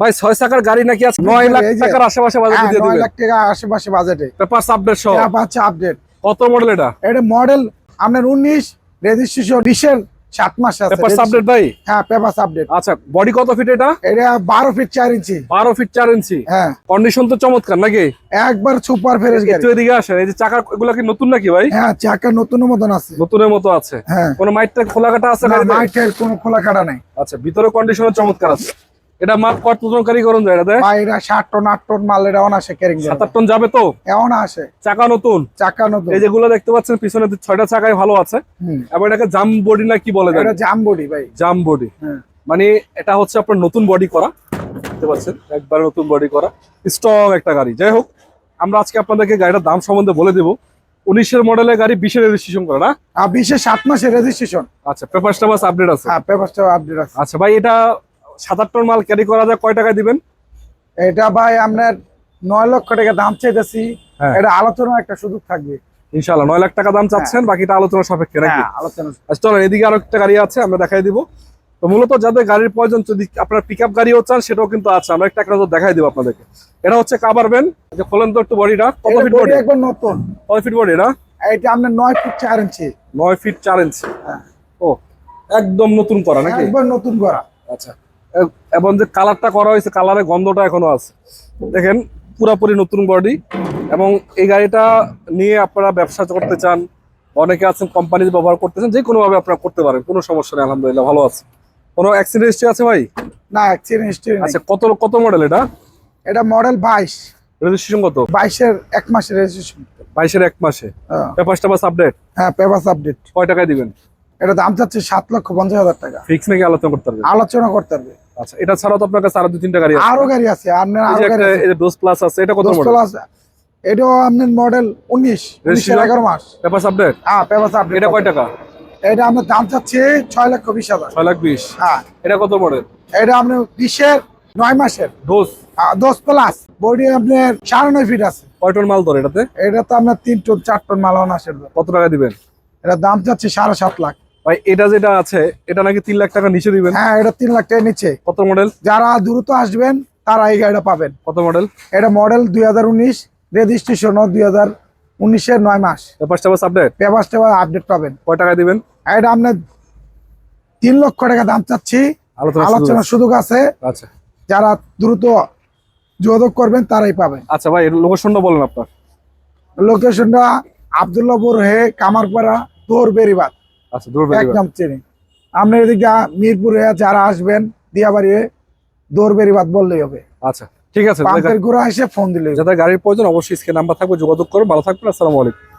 ভাই ছয় চাকার গাড়ি নাকি আছে? নয় লাখ টাকার আশেপাশে বাজেট হ্যাঁ, দিয়ে নয় লাখ টাকা আশেপাশে বাজেটে। পেপারস আপডেট সহ। পাচ্ছে আপডেট কত মডেল এটা? এটা মডেল আপনার উনিশ রেজিস্ট্রেশন বিশের সাত মাস আছে। পেপারস আপডেট ভাই? হ্যাঁ পেপার আপডেট আচ্ছা বডি কত ফিট এটা? এটা বারো ফিট চার ইঞ্চি। বারো ফিট চার ইঞ্চি। হ্যাঁ। কন্ডিশন তো চমৎকার নাকি? একবার সুপার ফ্রেশ গাড়ি। একটু এদিকে আসেন। এই যে চাকা এগুলো কি নতুন নাকি ভাই? হ্যাঁ চাকা নতুন মতন আছে। নতুনের মতো আছে। হ্যাঁ। কোন মাইটটা খোলা কাটা আছে না? মাইটের কোনো খোলা কাটা নাই। আচ্ছা ভিতরে কন্ডিশন চমৎকার আছে। এটা মাপ কত জন কারি করুন যায় এটা ষাট টন আট টন মাল এটা অনাসে ক্যারিং সাত আট টন যাবে তো? আসে চাকা নতুন? চাকা নতুন। এই যেগুলো দেখতে পাচ্ছেন পিছনে ছয়টা চাকায় ভালো আছে। এবং এটাকে জাম বডি না কি বলে এটা জাম বডি ভাই। জাম বডি হ্যাঁ। মানে এটা হচ্ছে আপনার নতুন বডি করা। দেখতে পাচ্ছেন? একবার নতুন বডি করা। স্ট্রং একটা গাড়ি। যাই হোক আমরা আজকে আপনাদেরকে গাড়িটার দাম সম্বন্ধে বলে দেবো। উনিশের মডেলের গাড়ি বিশের রেজিস্ট্রেশন করা না? বিশেষ সাত মাসের রেজিস্ট্রেশন আচ্ছা পেপার টেপার আপডেট আছে। হ্যাঁ পেপারটা আপডেট আছে। আচ্ছা ভাই এটা সাত আট টন মাল ক্যারি করা যায় কয় টাকা দিবেন? এটা ভাই আপনার নয় লক্ষ টাকা দাম চাইতেছি। হ্যাঁ। এটা আলোচনার একটা সুযোগ থাকবে। ইনশাল্লাহ নয় লাখ টাকা দাম চাচ্ছেন বাকিটা আলোচনা সাপেক্ষে নাকি? হ্যাঁ আলোচনা আচ্ছা চলেন এদিকে আরও একটা গাড়ি আছে আমরা দেখাই দিব। তো মূলত যাদের গাড়ির প্রয়োজন যদি আপনার পিক আপ গাড়িও চান সেটাও কিন্তু আছে। আমরা একটা নজর দেখাই দিব আপনাদেরকে। এটা হচ্ছে কাবার ভ্যান যে খোলেন তো একটু বডিটা কত ফিট বডি একবার নতুন। কত ফিট বডি এটা এটা আপনার নয় ফিট চার ইঞ্চি নয় ফিট চার ইঞ্চি হ্যাঁ। ও একদম নতুন করা নাকি? একবার নতুন করা। আচ্ছা। এবং যে কালারটা করা হয়েছে কালারের গন্ধটা এখনও আছে। দেখেন পুরাপুরি নতুন বডি এবং এই গাড়িটা নিয়ে আপনারা ব্যবসা করতে চান অনেকে আছেন কোম্পানি ব্যবহার করতে চান যে কোনো ভাবে আপনারা করতে পারেন কোনো সমস্যা নেই আলহামদুলিল্লাহ ভালো আছে। কোনো অ্যাক্সিডেন্ট হিস্ট্রি আছে ভাই? না অ্যাক্সিডেন্ট হিস্ট্রি আচ্ছা কত কত মডেল এটা? এটা মডেল বাইশ। রেজিস্ট্রেশন কত? বাইশের এক মাসে রেজিস্ট্রেশন বাইশের এক মাসে? পেপার টেপার আপডেট হ্যাঁ পেপার আপডেট কয় টাকায় দিবেন? এটা দাম চাচ্ছে সাত লক্ষ পঞ্চাশ হাজার টাকা। ফিক্স নাকি আলোচনা করতে পারবেন? আলোচনা করতে পারবে। আচ্ছা এটা ছাড়াও তো আপনার কাছে আরও দু তিনটা গাড়ি আছে। আরও গাড়ি আছে আপনার আরও গাড়ি আছে। এই যে ডোজ প্লাস আছে এটা কত মডেল আছে। এটাও আপনার মডেল উনিশ উনিশের Registration? এগারো মাস। পেপার আপডেট হ্যাঁ আপডেট এটা কয় টাকা? এটা আপনার দাম চাচ্ছে ছয় লক্ষ বিশ হাজার। ছয় লাখ বিশ। হ্যাঁ। এটা কত মডেল এটা আপনার বিশের নয় মাসের। ডোজ দশ প্লাস বডি আপনার সাড়ে নয় ফিট আছে। কয় টন মাল ধরে এটাতে? এটা তো আপনার তিন টন চার টন মাল অনাসের কত টাকা দিবেন? এটা দাম চাচ্ছে সাড়ে সাত লাখ। ভাই এটা যেটা আছে এটা নাকি তিন লাখ টাকা নিচে দিবেন? হ্যাঁ এটা তিন লাখ টাকা নিচ্ছে কত মডেল যারা দ্রুত আসবেন তারা এই গাড়িটা পাবেন। কত মডেল এটা মডেল দুই হাজার উনিশ রেজিস্ট্রেশনও দুই হাজার উনিশের নয় মাস। পেপার টেপার আপডেট পেপার টেপার আপডেট পাবেন। কয় টাকা দিবেন? এটা আপনার তিন লক্ষ টাকা দাম চাচ্ছি। আলোচনা আলোচনার সুযোগ আছে। আচ্ছা। যারা দ্রুত যোগাযোগ করবেন তারাই পাবেন। আচ্ছা ভাই লোকেশনটা বলেন আপনার। লোকেশনটা আবদুল্লাপুর হে কামারপাড়া তোর বেরিবাদ আচ্ছা একদম চিনি। আপনার এদিকে মিরপুরে যারা আসবেন দিয়াবাড়ি দৌড়বেরিবাদ দৌড় বললেই হবে। আচ্ছা ঠিক আছে পাম্পের গুঁড়া এসে ফোন দিলে। যাদের গাড়ির প্রয়োজন অবশ্যই স্ক্রিন নাম্বার থাকবে যোগাযোগ করুন। ভালো থাকবেন আসসালামু আলাইকুম।